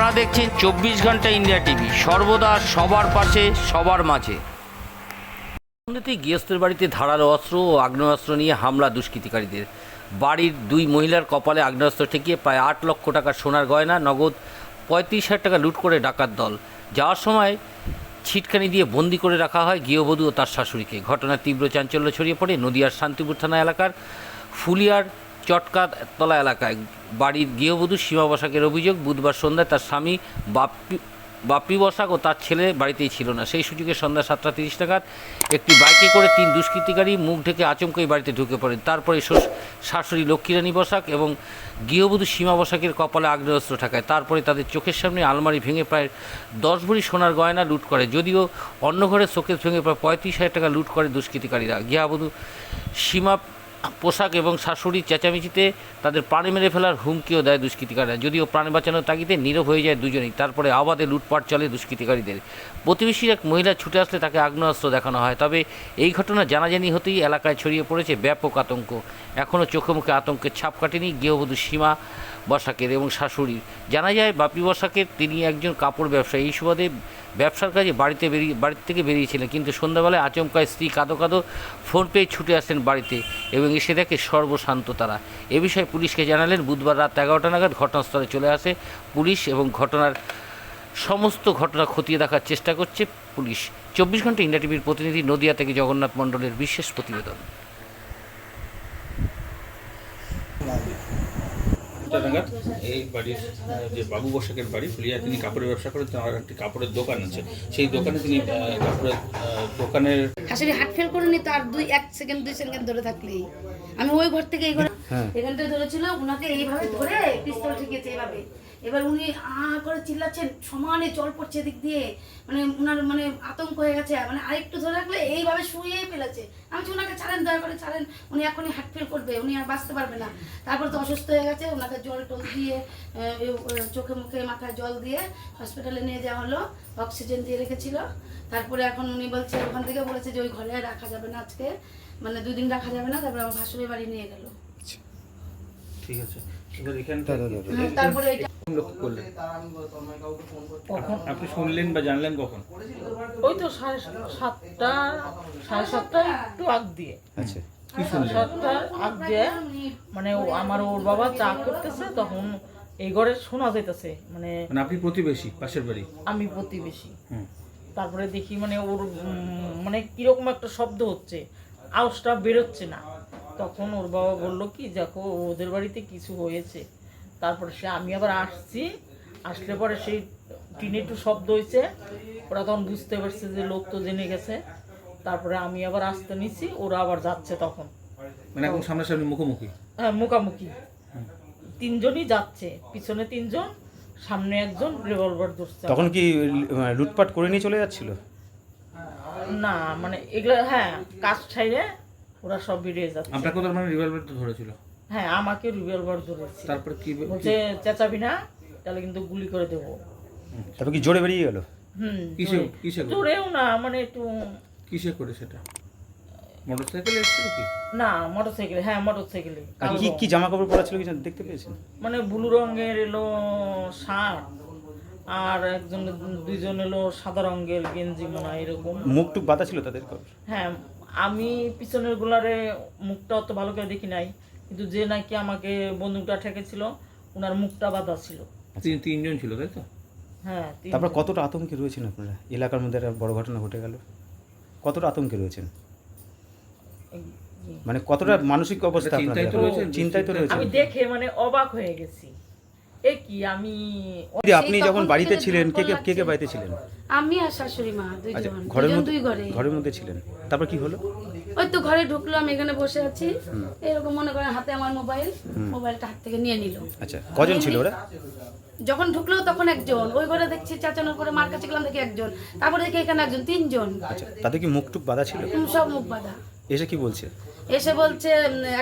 আপনারা দেখছেন চব্বিশ ঘণ্টা ইন্ডিয়া টিভি। সর্বদা সবার পাশে, সবার মাঝে। সন্ধ্যেতেই গৃহস্থের বাড়িতে ধারালো অস্ত্র ও আগ্নেয়াস্ত্র নিয়ে হামলা দুষ্কৃতিকারীদের। বাড়ির দুই মহিলার কপালে আগ্নেয়াস্ত্র ঠেকিয়ে প্রায় আট লক্ষ টাকার সোনার গয়না, নগদ পঁয়ত্রিশ হাজার টাকা লুট করে ডাকাত দল। যাওয়ার সময় ছিটকানি দিয়ে বন্দি করে রাখা হয় গৃহবধূ ও তার শাশুড়িকে। ঘটনার তীব্র চাঞ্চল্য ছড়িয়ে পড়ে নদিয়ার শান্তিপুর থানা এলাকার ফুলিয়ার চটকাতলা এলাকায় বাড়ির গৃহবধূ সীমা বসাকের অভিযোগ, বুধবার সন্ধ্যায় তার স্বামী বাপ্পি বাপ্পি বসাক ও তার ছেলে বাড়িতেই ছিল না। সেই সুযোগে সন্ধ্যা সাতটা তিরিশ নাগাদ একটি বাইকে করে তিন দুষ্কৃতিকারী মুখ ঢেকে আচমকাই বাড়িতে ঢুকে পড়েন। তারপরে শাশুড়ি লক্ষ্মীরানী বসাক এবং গৃহবধূ সীমা বসাকের কপালে আগ্নেয়াস্ত্র ঠাকায়। তারপরে তাদের চোখের সামনে আলমারি ভেঙে প্রায় দশ ভরি সোনার গয়না লুট করে। যদিও অন্য ঘরের শোকেস ভেঙে প্রায় পঁয়ত্রিশ হাজার টাকা লুট করে দুষ্কৃতিকারীরা। গৃহবধূ সীমা পোশাক এবং শাশুড়ির চেঁচামেচিতে তাদের প্রাণে মেরে ফেলার হুমকিও দেয় দুষ্কৃতিকারীরা। যদিও প্রাণ বাঁচানোর তাগিদে নীরব হয়ে যায় দুজনেই। তারপরে আবাদে লুটপাট চলে দুষ্কৃতিকারীদের। প্রতিবেশীর এক মহিলা ছুটে আসলে তাকে আগ্নেয়াস্ত্র দেখানো হয়। তবে এই ঘটনা জানাজানি হতেই এলাকায় ছড়িয়ে পড়েছে ব্যাপক আতঙ্ক। এখনও চোখে মুখে আতঙ্কের ছাপ কাটেনি গৃহবধূ সীমা বসাকের এবং শাশুড়ির। জানা যায়, বাপি বসাকের তিনি একজন কাপড় ব্যবসায়ী। এই সুবাদে ব্যবসার কাজে বাড়িতে বেরিয়ে, বাড়ির থেকে বেরিয়েছিলেন। কিন্তু সন্ধ্যাবেলায় আচমকায় স্ত্রী কাঁদো কাঁদো ফোন পেয়ে ছুটে আসেন বাড়িতে এবং এসে দেখে সর্বশান্ত তারা। এ বিষয়ে পুলিশকে জানালেন, বুধবার রাত এগারোটা নাগাদ ঘটনাস্থলে চলে আসে পুলিশ এবং ঘটনার সমস্ত ঘটনা খতিয়ে দেখার চেষ্টা করছে পুলিশ। চব্বিশ ঘণ্টা ইন্ডিয়া টিভির প্রতিনিধি নদিয়া থেকে জগন্নাথ মণ্ডলের বিশেষ প্রতিবেদন। নাগাদ এই বাড়ির যে বাবু বসাকের বাড়ি ফুলিয়া তিনি কাপড়ের ব্যবসা করেন তার একটি কাপড়ের দোকান আছে। সেই দোকানে তিনি কাপড়ের দোকানের হাসির হাট ফেল করে তো আর দুই এক সেকেন্ড দুই সেকেন্ড ধরে থাকলেই। আমি ওই ঘর থেকে এই ঘরে থেকে ধরেছিল ওনাকে এইভাবে ধরে পিস্তল ঠেকিয়েছে এইভাবে। এবার উনি আ করে চিল্লাচ্ছেন সমানে জল পড়ছে এদিক দিয়ে মানে উনার মানে আতঙ্ক হয়ে গেছে মানে আরেকটু ধরে রাখলে এইভাবে শুয়েই ফেলেছে। আমি বলছি, ওনাকে ছাড়েন দয়া করে ছাড়েন উনি এখনই হার্ট ফেল করবে উনি আর বাঁচতে পারবে না। তারপর তো অসুস্থ হয়ে গেছে ওনাকে জল টল দিয়ে চোখে মুখে মাথায় জল দিয়ে হসপিটালে নিয়ে যাওয়া হলো অক্সিজেন দিয়ে রেখেছিল। তারপরে এখন উনি বলছে ওখান থেকে বলেছে যে ওই ঘরে রাখা যাবে না আজকে মানে দুই দিন রাখা যাবে না তারপরে আমার ভাসুরের বাড়ি নিয়ে গেল। ঠিক আছে। এবার এখানটা তারপরে লক্ষ্য করলেন। কখন আপনি শুনলেন বা জানলেন কখন? ওই তো সাড়ে সাতটা সাড়ে সাতটা একটু আগ দিয়ে। আচ্ছা। কি সাড়ে শুনলেন? সাতটার আগ দিয়ে মানে ও- আমার ওর বাবা চা করতেছে তখন এই ঘরে শোনা যাইতেছে মানে মানে আপনি প্রতিবেশী পাশের বাড়ি? আমি প্রতিবেশী। হুম। তারপরে দেখি মানে ওর মানে কীরকম একটা শব্দ হচ্ছে আওয়াজটা বেরোচ্ছে না। তখন ওর বাবা বলল কি দেখো ওদের বাড়িতে কিছু হয়েছে। তারপরে সে আমি আবার আসছি। আসলে পরে সেই টিনে একটু শব্দ হয়েছে ওরা তখন বুঝতে পারছে যে লোক তো জেনে গেছে। তারপরে আমি আবার আসতে নিছি ওরা আবার যাচ্ছে তখন। মানে এখন সামনাসামনি মুখোমুখি? হ্যাঁ মুখামুখি। তিনজনই যাচ্ছে পিছনে তিনজন সামনে একজন রিভলভার ধরছে তখন কি লুটপাট করে নিয়ে চলে যাচ্ছিল? না মানে এগুলো হ্যাঁ কাজ ছাইরে ওরা সব বেরিয়ে যাচ্ছে। আপনাকে তার মানে রিভলভার তো ধরেছিল? হ্যাঁ আমাকে রিভলভার ধরেছে তারপরে কি বলছে চেঁচাবি না তাহলে কিন্তু গুলি করে দেবো। তারপর কি জোরে বেরিয়ে গেল? হুম কিসে কিসে জোরেও না মানে একটু কিসে করে সেটা? মোটরসাইকেলে এসেছিল কি? না মোটর সাইকেলে হ্যাঁ মোটর সাইকেলে আর কি কি জামা কাপড় পরা ছিল কি দেখতে পেয়েছেন? মানে ব্লু রঙের এলো শার্ট আর একজন দুইজন এলো সাদা রঙের গেঞ্জি মনে হয় এরকম। মুখ টুক বাঁধা ছিল তাদের হ্যাঁ আমি পিছনের গুলারে মুখটা অত ভালো করে দেখি নাই। কিন্তু যে নাকি আমাকে বন্দুকটা ঠেকেছিল ওনার মুখটা বাঁধা ছিল। তিন তিনজন ছিল তাই তো? হ্যাঁ তিন- তারপর কতটা আতঙ্কে রয়েছেন আপনারা? এলাকার মধ্যে একটা বড় ঘটনা ঘটে গেল। কতটা আতঙ্কে রয়েছেন? মানে কতটা মানসিক অবস্থা চিন্তায় তো আপনাদের? রয়েছেন, চিন্তায় তো রয়েছেন। আমি দেখে মানে অবাক হয়ে গেছি। এ কি আমি দিদি, আপনি সেই যখন তখন বাড়িতে থেকে ছিলেন কে কে কে কে বাড়িতে ছিলেন? আমি আর শাশুড়ি মা আচ্ছা দুইজন ঘরের দুইজন মধ্যে দুই ঘরে। ঘরের মধ্যে ছিলেন। তারপর কি হলো? ওই তো ঘরে ঢুকলো আমি এখানে বসে আছি। এরকম মনে করেন হাতে আমার মোবাইল মোবাইলটা হাত থেকে নিয়ে নিল। আচ্ছা কজন ছিল ওরা? যখন ঢুকলো তখন একজন। ওই ঘরে দেখছি চাচানোর করে মার কাছে গেলাম দেখি একজন। তারপরে দেখি এখানে একজন তিনজন। আচ্ছা তাদের কি মুখ টুক বাঁধা ছিল? সব মুখ বাঁধা। এসে কি বলছে? এসে বলছে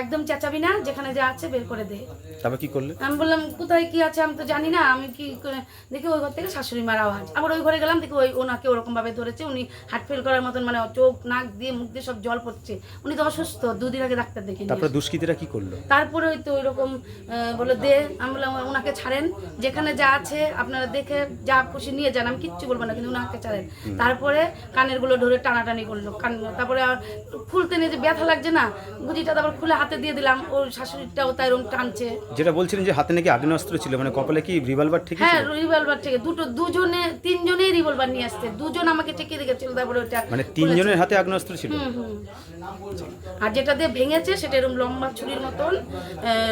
একদম চেঁচাবি না যেখানে যা আছে বের করে দে। তারপর কি করলে? আমি বললাম কোথায় কি আছে আমি তো জানি না আমি কি করে দেখি ওই ঘর থেকে শাশুড়ি মার আওয়াজ। আবার ওই ঘরে গেলাম দেখি ওই ওনাকে ওরকম ভাবে ধরেছে উনি হার্ট ফেল করার মতন মানে চোখ নাক দিয়ে মুখ দিয়ে সব জল পড়ছে। উনি তো অসুস্থ দুদিন আগে ডাক্তার দেখে তারপরে দুষ্কৃতীরা কি করল? তারপরে ওই তো ওইরকম বলে দে। আমি বললাম ওনাকে ছাড়েন যেখানে যা আছে আপনারা দেখে যা খুশি নিয়ে যান আমি কিচ্ছু বলব না কিন্তু ওনাকে ছাড়েন। তারপরে কানেরগুলো ধরে টানাটানি করল কান তারপরে খুলতে নিয়ে যে ব্যথা লাগছে না গুজিটা তারপর খুলে হাতে দিয়ে দিলাম ওর শাশুড়িটাও তাই এরকম টানছে। যেটা বলছিলেন যে হাতে নাকি আগ্নেয়াস্ত্র ছিল মানে কপালে কি রিভলভার ঠিক হ্যাঁ রিভলভার থেকে দুটো দুজনে তিনজনেই রিভলভার নিয়ে আসছে। দুজন আমাকে ঠেকিয়ে রেখেছিল তারপরে ওটা মানে তিনজনের হাতে আগ্নেয়াস্ত্র ছিল। আর যেটা দিয়ে ভেঙেছে সেটা এরকম লম্বা ছুরির মতন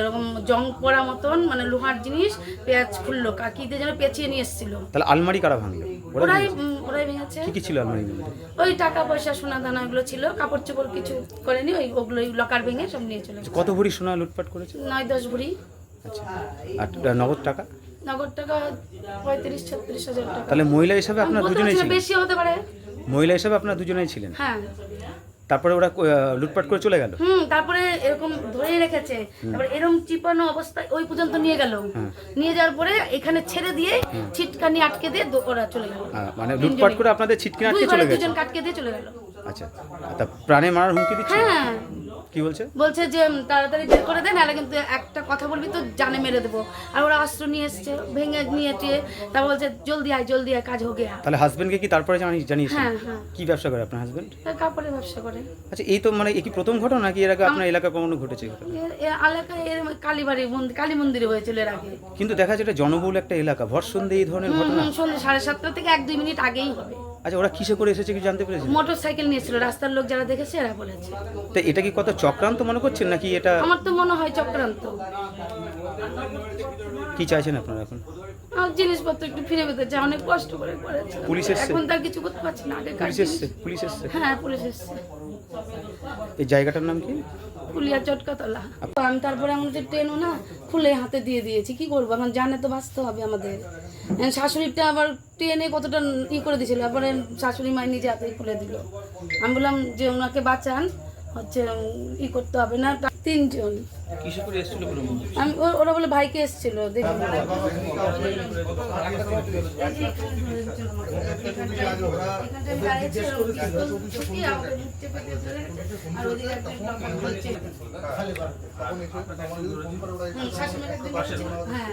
এরকম জং পড়া মতন মানে লোহার জিনিস পেঁয়াজ খুললো কাকি দিয়ে যেন পেঁচিয়ে নিয়ে এসেছিল। তাহলে আলমারি কারা ভাঙলো? ওরাই ওরাই ভেঙেছে? কি কি ছিল আলমারির মধ্যে? ওই টাকা পয়সা সোনা দানা ওগুলো ছিল কাপড় চোপড় কিছু করেনি ওই ওগুলো লকার ভেঙে সব নিয়ে চলে কত ভরি সোনা লুটপাট করেছে? নয় দশ ভরি। আচ্ছা। আর নগদ টাকা? নগদ টাকা পঁয়ত্রিশ ছত্রিশ হাজার টাকা। তাহলে মহিলা হিসাবে আপনার দুজনেই ছিলেন? বেশি হতে পারে। মহিলা হিসাবে আপনার দুজনেই ছিলেন? হ্যাঁ। তারপরে ওরা লুটপাট করে চলে গেল? হুম তারপরে এরকম ধরেই রেখেছে। তারপরে এরকম চিপানো অবস্থায় ওই পর্যন্ত নিয়ে গেল। নিয়ে যাওয়ার পরে এখানে ছেড়ে দিয়ে ছিটকানি আটকে দিয়ে ওরা চলে গেল। মানে লুটপাট করে আপনাদের ছিটকে দুই আটকে চলে গেছে? দুজন কাটকে দিয়ে চলে গেল। আচ্ছা তা প্রাণে মারার হুমকি দিচ্ছে? হ্যাঁ। কি বলছে? বলছে যে তাড়াতাড়ি বের করে দেন নাহলে কিন্তু একটা কথা বলবি তো জানে মেরে দেবো। আর ওরা অস্ত্র নিয়ে এসছে ভেঙে নিয়ে টিয়ে তা বলছে জলদি আয় জলদি আয় কাজ হোক তাহলে হাজবেন্ডকে কি তারপরে জানি- জানিয়েছেন হ্যাঁ হ্যাঁ। কি ব্যবসা করে আপনার হাজবেন্ড কাপড়ের ব্যবসা করে। আচ্ছা এই তো মানে এই কি প্রথম ঘটনা নাকি এর আগে আপনার এলাকা কখনো ঘটেছে এলাকায় এর কালীবাড়ি মন্দির কালী মন্দিরে হয়েছিল এর আগে। কিন্তু দেখা যাচ্ছে এটা জনবহুল একটা এলাকা ভর সন্ধে এই ধরনের ঘটনা। সন্ধ্যে সাড়ে সাতটা থেকে এক দুই মিনিট আগেই হবে। আচ্ছা ওরা কিসে করে এসেছে কি জানতে পেরেছেন? মোটর সাইকেল নিয়েছিল রাস্তার লোক যারা দেখেছে এরা বলেছে। তো এটা কি কত চক্রান্ত মনে করছেন নাকি এটা? আমার তো মনে হয় চক্রান্ত। কি চাইছেন আপনারা এখন? আমার জিনিসপত্র একটু ফিরে পেতে চাই অনেক কষ্ট করে করেছে। পুলিশ এসছে? এখন তার কিছু করতে পারছি না আগে পুলিশ এসছে? পুলিশ এসছে? হ্যাঁ পুলিশ এসছে। এই জায়গাটার নাম কি? পুলিয়া চটকাতলা আমি তারপরে আমাদের ট্রেনও না খুলে হাতে দিয়ে দিয়েছি, কি করব? এখন জানে তো বাঁচতে হবে আমাদের। শাশুড়িটা আবার ট্রেনে কতটা ই করে দিয়েছিল, তারপরে শাশুড়ি মাই নিজে হাতে খুলে দিল। আমি বললাম যে ওনাকে বাঁচান হচ্ছে ই করতে হবে না তিনজন? আমি ওরা বলে ভাইকে এসেছিল দেখি। হ্যাঁ।